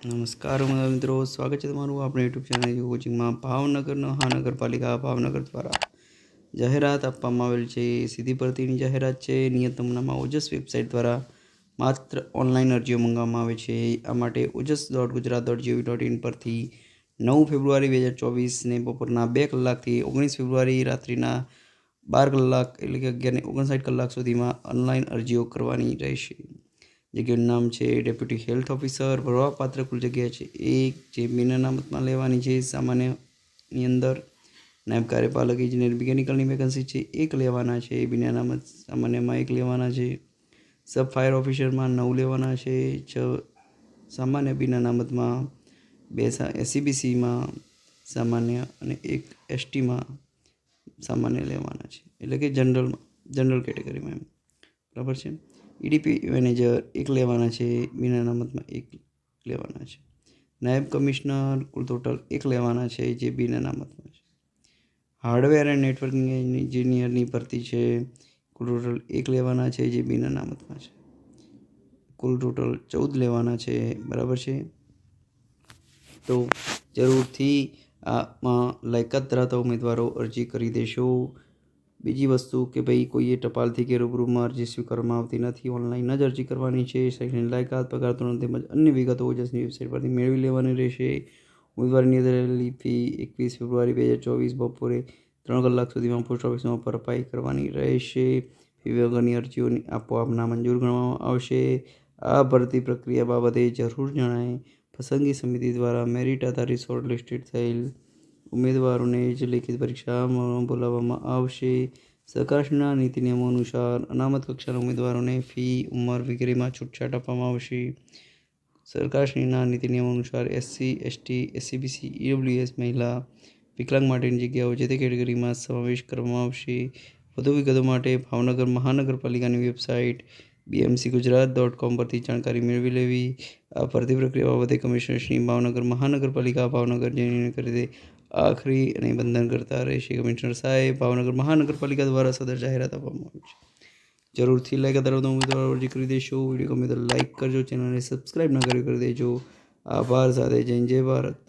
નમસ્કાર મારા મિત્રો. સ્વાગત છે તમારું આપણે યુટ્યુબ ચેનલ કોચિંગમાં ભાવનગરનો મહાનગરપાલિકા ભાવનગર દ્વારા જાહેરાત આપવામાં આવેલ છે. સીધી ભરતીની જાહેરાત છે. નિયતમનામાં ઓજસ વેબસાઇટ દ્વારા માત્ર ઓનલાઈન અરજીઓ મંગાવવામાં આવે છે. આ માટે Ojas dot Gujarat dot G O V dot in પરથી નવ ફેબ્રુઆરી બે હજાર ચોવીસને બપોરના બે કલાકથી ઓગણીસ ફેબ્રુઆરી રાત્રિના બાર કલાક એટલે કે અગિયારને ઓગણસાઠ કલાક સુધીમાં ઓનલાઈન અરજીઓ કરવાની રહેશે. જગ્યાનું નામ છે ડેપ્યુટી હેલ્થ ઓફિસર ભરવાપાત્ર કુલ જગ્યા છે. એક જે બિન અનામતમાં લેવાની છે સામાન્યની અંદર નાયબ કાર્યપાલક ઇજનેર મિકેનિકલની વેકન્સી છે, એક લેવાના છે. બિન અનામત સામાન્યમાં એક લેવાના છે. સબ ફાયર ઓફિસરમાં નવ લેવાના છે. છ સામાન્ય બિન અનામતમાં, બે એસીબીસીમાં સામાન્ય અને એક એસટીમાં સામાન્ય લેવાના છે. એટલે કે જનરલમાં જનરલ કેટેગરીમાં એમ. બરાબર છે? ઈડીપી મેનેજર એક લેવાના છે બીના અનામતમાં એક લેવાના છે. નાયબ કમિશનર કુલ ટોટલ એક લેવાના છે, જે બિન અનામતમાં છે. હાર્ડવેર એન્ડ નેટવર્કિંગ એન્જિનિયરની ભરતી છે, કુલ ટોટલ એક લેવાના છે, જે બિન અનામતમાં છે. કુલ ટોટલ ચૌદ લેવાના છે, બરાબર છે? તો જરૂરથી આમાં લાયકાત ધરાવતા ઉમેદવારો અરજી કરી દેશો. બીજી વસ્તુ કે ભાઈ કોઈએ ટપાલથી કે રૂબરૂમાં અરજી સ્વીકારવામાં આવતી નથી ઓનલાઈન જ અરજી કરવાની છે શૈક્ષણિક લાયકાત પગાર ધોરણ તેમજ અન્ય વિગતો ઓજસની વેબસાઇટ પરથી મેળવી લેવાની રહેશે. ઉમેદવારની અંદર ફી એકવીસ ફેબ્રુઆરી બે હજાર ચોવીસ બપોરે ત્રણ કલાક સુધીમાં પોસ્ટ ઓફિસમાં ભરપાઈ કરવાની રહેશે. ફી વગરની અરજીઓની આપોઆપ નામંજૂર ગણવામાં આવશે. આ ભરતી પ્રક્રિયા બાબતે જરૂર જણાય. પસંદગી સમિતિ દ્વારા મેરિટ આધારિત શોર્ટ લિસ્ટેડ થયેલ ઉમેદવારોને જ લેખિત પરીક્ષામાં બોલાવવામાં આવશે સરકારશ્રીના નીતિ નિયમો અનુસાર અનામત કક્ષાના ઉમેદવારોને ફી ઉંમર વગેરેમાં છૂટછાટ આપવામાં આવશે સરકારશ્રીના નીતિ નિયમો અનુસાર એસસી એસટી એસસીબીસી ઈડબ્લ્યુએસ મહિલા વિકલાંગ માટેની જગ્યાઓ જે તે કેટેગરીમાં સમાવેશ કરવામાં આવશે વધુ વિગતો માટે ભાવનગર મહાનગરપાલિકાની website BMC Gujarat dot com પરથી જાણકારી મેળવી લેવી. આ ભરતી પ્રક્રિયા બાબતે કમિશનરશ્રી ભાવનગર મહાનગરપાલિકા, ભાવનગર જેની કરી આખરી અને બંધન કરતા રહેશે કમિશનર સાહેબ. ભાવનગર મહાનગરપાલિકા દ્વારા સદર જાહેરાત આપવામાં આવી છે. જરૂરથી લાઈક ધરાવતા ઉમેદવારો અરજી કરી દેશો, વીડિયો ગમે તો લાઈક કરજો. ચેનલને સબસ્ક્રાઈબ ન કરી કરી દેજો. આભાર સાથે જય જય ભારત.